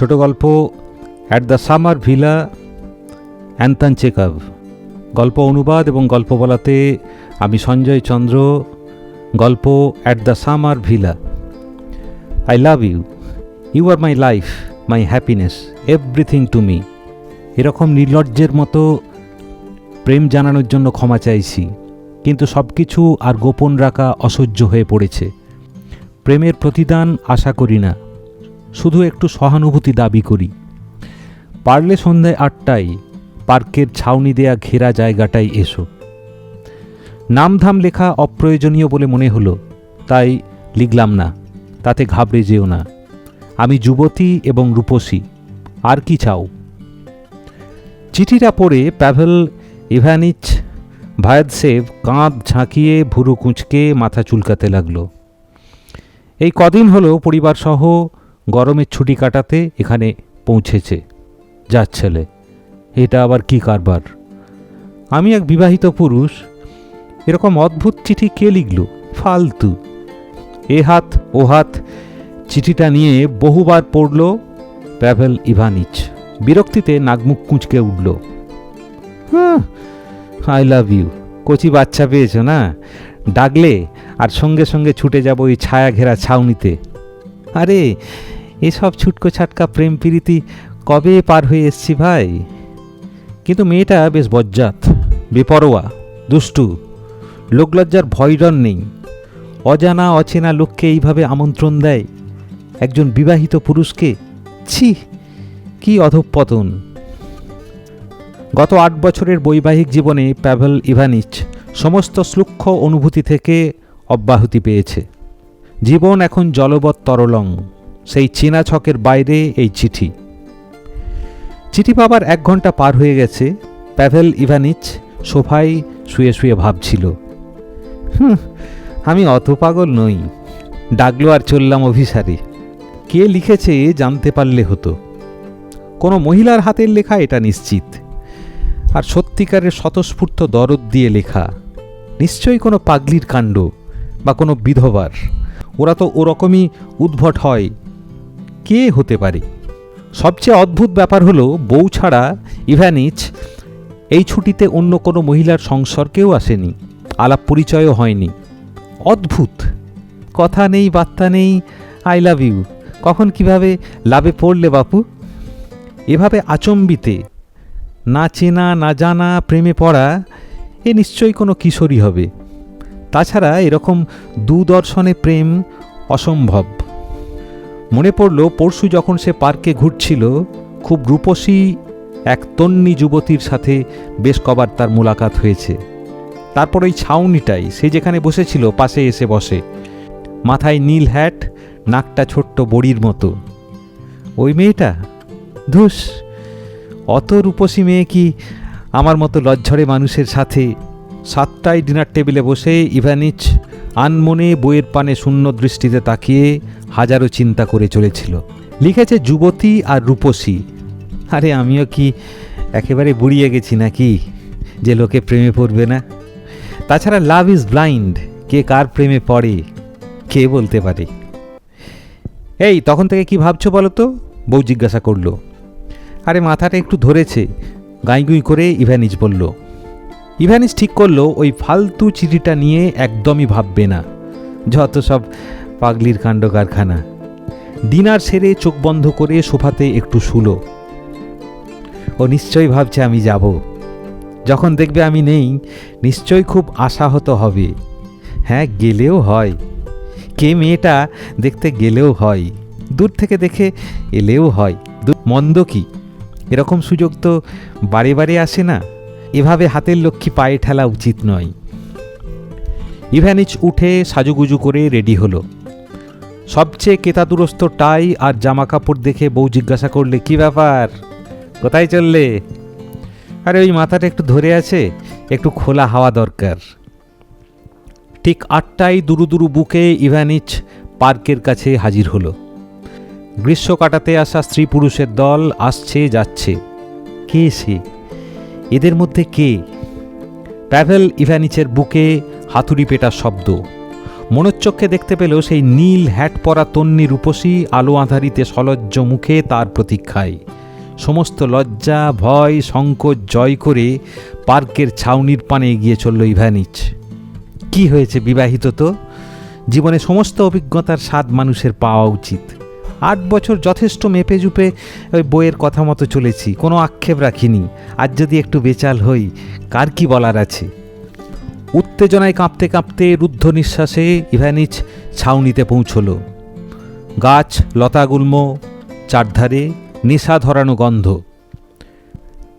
ছোট গল্প at the summer villa Anton Chekhov গল্প অনুবাদ এবং গল্প বলাতে আমি সঞ্জয় চন্দ্র। গল্প at the summer villa I love you you are my life my happiness everything to me এরকম নির্লজ্জের মতো প্রেম জানানোর জন্য ক্ষমা চাইছি। কিন্তু সব কিছু আর গোপন রাখা অসহ্য হয়ে পড়েছে। প্রেমের প্রতিদান আশা করি না। শুধু একটু সহানুভূতি দাবি করি। পারলে সন্ধ্যায় আটটায় পার্কের ছাউনি দেয়া ঘেরা জায়গাটায় এসো। নামধাম লেখা অপ্রয়োজনীয় বলে মনে হলো, তাই লিখলাম না, তাতে ঘাবড়ে যেও না। আমি যুবতী এবং রূপসী, আর কি চাও? চিঠিটা পড়ে প্যাভেল ইভানিচ ভায়াদসেভ কাঁধ ঝাঁকিয়ে ভুরু কুঁচকে মাথা চুলকাতে লাগল। এই কদিন হলো পরিবারসহ গরমের ছুটি কাটাতে এখানে পৌঁছেছে। যার ছেলে, এটা আবার কি কারবার? আমি এক বিবাহিত পুরুষ, এরকম অদ্ভুত চিঠি কে লিখল? ফালতু। এ হাত, ও হাত, চিঠিটা নিয়ে বহুবার পড়ল প্যাভেল ইভানিচ। বিরক্তিতে নাকমুখ কুঁচকে উঠল। হ্যাঁ আই লাভ ইউ কচি বাচ্চা পেয়েছ না? ডাকলে আর সঙ্গে সঙ্গে ছুটে যাব ওই ছায়া ঘেরা ছাউনিতে। আরে এসব ছুটকো ছাটকা প্রেম প্রীতি কবে পার হয়ে এসছি ভাই? কিন্তু মেয়েটা বেশ বজ্জাত, বেপরোয়া, দুষ্টু, লোকলজ্জার ভয়ডর নেই। অজানা অচেনা লোককে এইভাবে আমন্ত্রণ দেয় একজন বিবাহিত পুরুষকে? ছি, কি অধঃপতন গত আট বছরের বৈবাহিক জীবনে প্যাভেল ইভানিচ সমস্ত সূক্ষ্ম অনুভূতি থেকে অব্যাহতি পেয়েছে। জীবন এখন জলবৎ তরলং। সেই চীনা ছকের বাইরে এই চিঠি। চিঠি পাবার এক ঘণ্টা পার হয়ে গেছে প্যাভেল ইভানিচ সোফায় শুয়ে শুয়ে ভাবছিল "হুঁ, আমি অত পাগল নই ডাকলো আর চললাম অভিসারে। কে লিখেছে জানতে পারলে হতো। কোনো মহিলার হাতের লেখা এটা নিশ্চিত। আর সত্যিকারের স্বতঃস্ফূর্ত দরদ দিয়ে লেখা নিশ্চয়ই কোনো পাগলির কাণ্ড বা কোনো বিধবার। ওরা তো ওরকমই উদ্ভট হয় কে হতে পারে? সবচেয়ে অদ্ভুত ব্যাপার হলো, বউ ছাড়া ইভ্যানিচ এই ছুটিতে অন্য কোনো মহিলার সংসর্গেও আসেনি, আলাপ পরিচয়ও হয়নি। অদ্ভুত! কথা নেই, বার্তা নেই আই লাভ ইউ কখন কীভাবে লাভে পড়লে বাপু? এভাবে আচম্বিতে, না চেনা, না জানা, প্রেমে পড়া, এ নিশ্চয়ই কোনো কিশোরী হবে। তাছাড়া এরকম দুদর্শনে প্রেম অসম্ভব। মনে পড়ল পরশু যখন সে পার্কে ঘুরছিল, খুব রূপসী এক তন্নি যুবতীর সাথে বেশ কবার তার মোলাকাত হয়েছে। তারপর ওই ছাউনিটাই, সে যেখানে বসেছিল, পাশে এসে বসে। মাথায় নীল হ্যাট নাকটা ছোট্ট বড়ির মতো। ওই মেয়েটা? ধুস, অত রূপসী মেয়ে কি আমার মতো লজ্জরে মানুষের সাথে সাতটায় ডিনার টেবিলে বসে ইভানিচ আনমনে বইয়ের পানে শূন্য দৃষ্টিতে তাকিয়ে হাজারো চিন্তা করে চলেছিল। লিখেছে যুবতী আর রূপসী। আরে আমিও কি একেবারে বুড়িয়ে গেছি নাকি? যে লোকে প্রেমে পড়বে না? তাছাড়া লাভ ইজ ব্লাইন্ড। কে কার প্রেমে পড়ে? কে বলতে পারে? এই, তখন থেকে কি ভাবছ বলো তো? বউ জিজ্ঞাসা করল। আরে মাথাটা একটু ধরেছে। গাইগুই করে ইভ্যানিজ বলল ইভ্যানিজ ঠিক করল ওই ফালতু চিঠিটা নিয়ে একদমই ভাববে না। যত সব পাগলির কাণ্ড কারখানা। ডিনার সেরে চোখ বন্ধ করে সোফাতে একটু শুলো। ও নিশ্চয়ই ভাবছে আমি যাব। যখন দেখবে আমি নেই, নিশ্চয়ই খুব আশাহত হবে। হ্যাঁ গেলেও হয়। কে মেয়েটা দেখতে গেলেও হয়। দূর থেকে দেখে এলেও হয়। মন্দ কি? এরকম সুযোগ তো বারে বারে আসে না। এভাবে হাতের লক্ষ্মী পায়ে ঠেলা উচিত নয়। ইভ্যানিচ উঠে সাজুগুজু করে রেডি হলো। সবচেয়ে কেতাদুরস্ত টাই আর জামা কাপড় দেখে বউ জিজ্ঞাসা করলে, কি ব্যাপার? কোথায় চললে? আরে, ওই মাথাটা একটু ধরে আছে, একটু খোলা হাওয়া দরকার। ঠিক আটটায় দুরু দুরু বুকে ইভ্যানিচ পার্কের কাছে হাজির হলো। গ্রীষ্ম কাটাতে আসা স্ত্রী পুরুষের দল আসছে যাচ্ছে। কে সে? এদের মধ্যে কে? প্যাভেল ইভ্যানিচের বুকে হাতুড়ি পেটার শব্দ। মনোচ্চক্ষে দেখতে পেল সেই নীল হ্যাট পরা তন্নি রূপসী আলো আধারিতে সলজ্জ মুখে তার প্রতীক্ষায়। সমস্ত লজ্জা, ভয়, সংকোচ, জয় করে পার্কের ছাউনির পানে এগিয়ে চলল ইভ্যানিচ কি হয়েছে বিবাহিত তো? জীবনে সমস্ত অভিজ্ঞতার স্বাদ মানুষের পাওয়া উচিত। আট বছর যথেষ্ট মেপে জুপে ওই বইয়ের কথা মতো চলেছি, কোনো আক্ষেপ রাখিনি। আজ যদি একটু বেচাল হই, কার কি বলার আছে? উত্তেজনায় কাঁপতে কাঁপতে রুদ্ধ নিঃশ্বাসে ইভ্যানিচ ছাউনিতে পৌঁছল। গাছ, লতাগুল্ম, চারধারে নেশা ধরানো গন্ধ।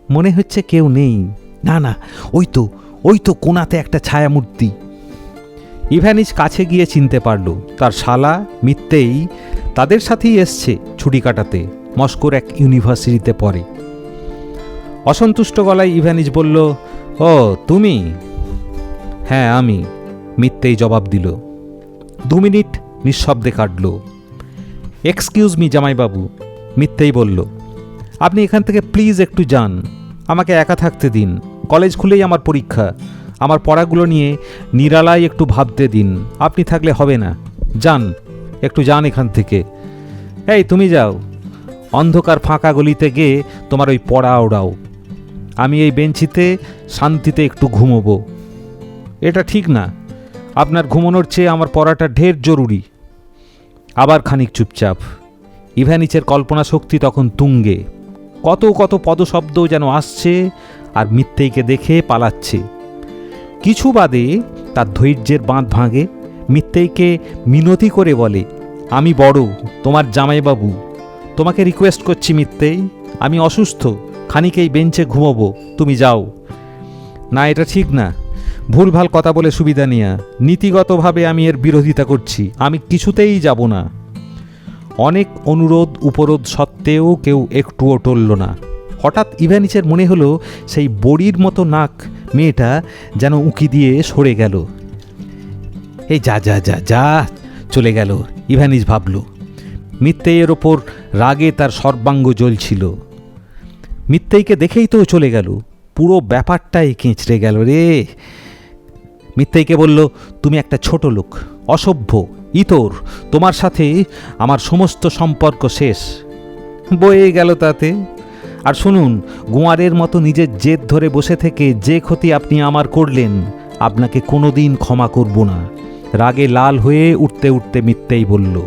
মনে হচ্ছে কেউ নেই। না না, ওই তো ওই তো কোনাতে একটা ছায়ামূর্তি। ইভ্যানিচ কাছে গিয়ে চিনতে পারল, তার শালা মিথ্যেই তাদের সাথেই এসছে ছুটি কাটাতে। মস্কোর এক ইউনিভার্সিটিতে পড়ে। অসন্তুষ্ট গলায় ইভ্যানিচ বলল, ও, তুমি? হ্যাঁ আমি, মিথ্যেই জবাব দিল। দু মিনিট নিঃশব্দে কাটল। এক্সকিউজ মি, জামাইবাবু, মিথ্যেই বলল। আপনি এখান থেকে প্লিজ একটু যান। আমাকে একা থাকতে দিন। কলেজ খুলেই আমার পরীক্ষা। আমার পড়াগুলো নিয়ে নিরালায় একটু ভাবতে দিন। আপনি থাকলে হবে না। যান। একটু যান এখান থেকে। এই, তুমি যাও। অন্ধকার ফাঁকা গলিতে গিয়ে তোমার ওই পড়া ওড়াও। আমি এই বেঞ্চিতে শান্তিতে একটু ঘুমোবো। এটা ঠিক না। আপনার ঘুমানোর চেয়ে আমার পড়াটা ঢের জরুরি। আবার খানিক চুপচাপ। ইভ্যানিচের কল্পনা শক্তি তখন তুঙ্গে। কত কত পদশব্দ যেন আসছে আর মিথ্যেইকে দেখে পালাচ্ছে। কিছু বাদে তার ধৈর্যের বাঁধ ভাঙে। মিথ্যেইকে মিনতি করে বলে, আমি বড়, তোমার জামাইবাবু। তোমাকে রিকোয়েস্ট করছি মিথ্যেই আমি অসুস্থ, খানিক এই বেঞ্চে ঘুমোবো। তুমি যাও। না, এটা ঠিক না। ভুলভাল কথা বলে সুবিধা নিয়া। নীতিগতভাবে আমি এর বিরোধিতা করছি। আমি কিছুতেই যাব না। অনেক অনুরোধ উপরোধ সত্ত্বেও কেউ একটুও টলল না। হঠাৎ ইভ্যানিচের মনে হলো, সেই বড়ির মতো নাক মেয়েটা যেন উঁকি দিয়ে সরে গেল। এই যা যা যা যা চলে গেল ইভ্যানিচ ভাবল। মিথ্যেয়ের ওপর রাগে তার সর্বাঙ্গ জ্বলছিল মিথ্যেইকে দেখেই তো চলে গেল। পুরো ব্যাপারটাই কেঁচড়ে গেল রে। মিথ্যেইকে বলল, তুমি একটা ছোট লোক, অসভ্য, ইতর, তোমার সাথে আমার সমস্ত সম্পর্ক শেষ। বয়ে গেল তাতে। আর শুনুন, গোয়ারের মতো নিজের জেদ ধরে বসে থেকে যে ক্ষতি আপনি আমার করলেন, আপনাকে কোনোদিন ক্ষমা করব না। রাগে লাল হয়ে উঠতে উঠতে মিথ্যেই বলল।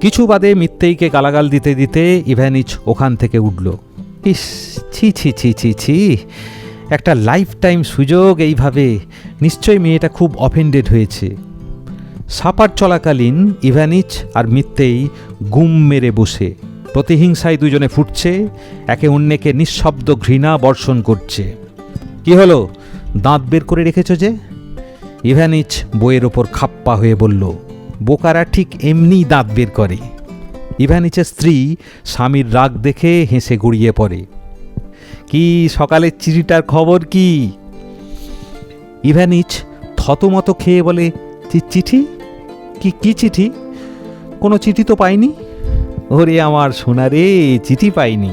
কিছু বাদে মিথ্যেইকে গালাগাল দিতে দিতে ইভ্যানিচ ওখান থেকে উঠল। ইস, ছি ছি ছি ছি ছি, একটা লাইফ টাইম সুযোগ এইভাবে। নিশ্চয়ই মেয়েটা খুব অফেন্ডেড হয়েছে। সাপার চলাকালীন ইভ্যানিচ আর মিথ্যেই গুম মেরে বসে। প্রতিহিংসায় দুজনে ফুটছে, একে অন্যকে নিঃশব্দ ঘৃণা বর্ষণ করছে। কি হলো? দাঁত বের করে রেখেছ যে? ইভ্যানিচ বইয়ের ওপর খাপ্পা হয়ে বলল, বোকারা ঠিক এমনিই দাঁত বের করে। ইভ্যানিচের স্ত্রী স্বামীর রাগ দেখে হেসে গড়িয়ে পড়ে, কি সকালের চিঠিটার খবর কি? ইভ্যানিচ থতমত খেয়ে বলে, "চি- চিঠি? কি কি চিঠি? কোনো চিঠি তো পাইনি? ওরে আমার সোনা রে, চিঠি পাইনি।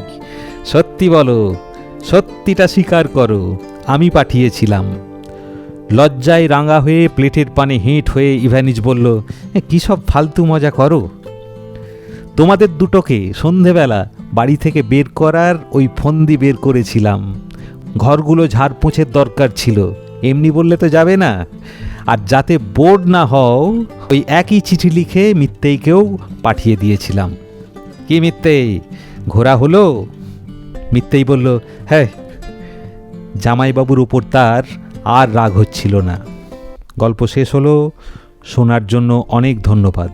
সত্যি বলো, সত্যিটা স্বীকার করো, আমি পাঠিয়েছিলাম। লজ্জায় রাঙা হয়ে প্লেটের পানে হেঁট হয়ে ইভ্যানিচ বলল "এ, কী সব ফালতু মজা করো? তোমাদের দুটোকে সন্ধেবেলা বাড়ি থেকে বের করার ওই ফন্দি বের করেছিলাম। ঘরগুলো ঝাড় পোঁছের দরকার ছিল এমনি বললে তো যাবে না। আর যাতে বোর্ড না হও ওই একই চিঠি লিখে মিথ্যেইকেও পাঠিয়ে দিয়েছিলাম। কি মিথ্যেই ঘোরা হলো? মিথ্যেই বলল হ্যাঁ জামাইবাবুর উপর তার আর রাগ হচ্ছিল না। গল্প শেষ হলো শোনার জন্য অনেক ধন্যবাদ।